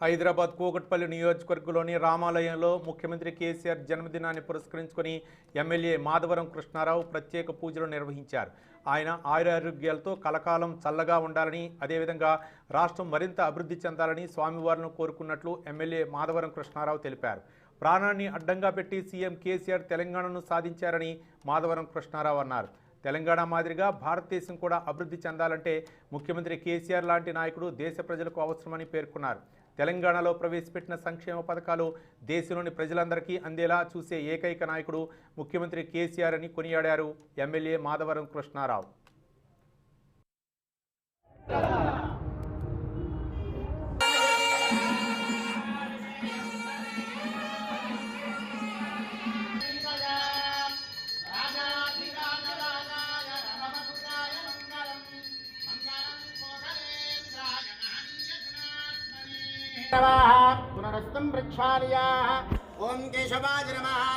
హైదరాబాద్ కూకట్పల్లి నియోజకవర్గంలోని రామాలయంలో ముఖ్యమంత్రి కేసీఆర్ జన్మదినాన్ని పురస్కరించుకొని ఎమ్మెల్యే మాధవరం కృష్ణారావు ప్రత్యేక పూజలు నిర్వహించారు. ఆయన ఆయురారోగ్యాలతో కలకాలం చల్లగా ఉండాలని అదేవిధంగా రాష్ట్రం మరింత అభివృద్ధి చెందాలని స్వామివారిని కోరుకున్నట్లు ఎమ్మెల్యే మాధవరం కృష్ణారావు తెలిపారు. ప్రాణాన్ని అడ్డంగా పెట్టి సీఎం కేసీఆర్ తెలంగాణను సాధించారని మాధవరం కృష్ణారావు అన్నారు. తెలంగాణ మాదిరిగా భారతదేశం కూడా అభివృద్ధి చెందాలంటే ముఖ్యమంత్రి కేసీఆర్ లాంటి నాయకుడు దేశ ప్రజలకు అవసరమని పేర్కొన్నారు. తెలంగాణలో ప్రవేశపెట్టిన సంక్షేమ పథకాలు దేశంలోని ప్రజలందరికీ అందేలా చూసే ఏకైక నాయకుడు ముఖ్యమంత్రి కేసీఆర్ అని కొనియాడారు ఎమ్మెల్యే మాధవరం కృష్ణారావు. पुनरस्तम वृक्षालिया ओम केशवाज नमः।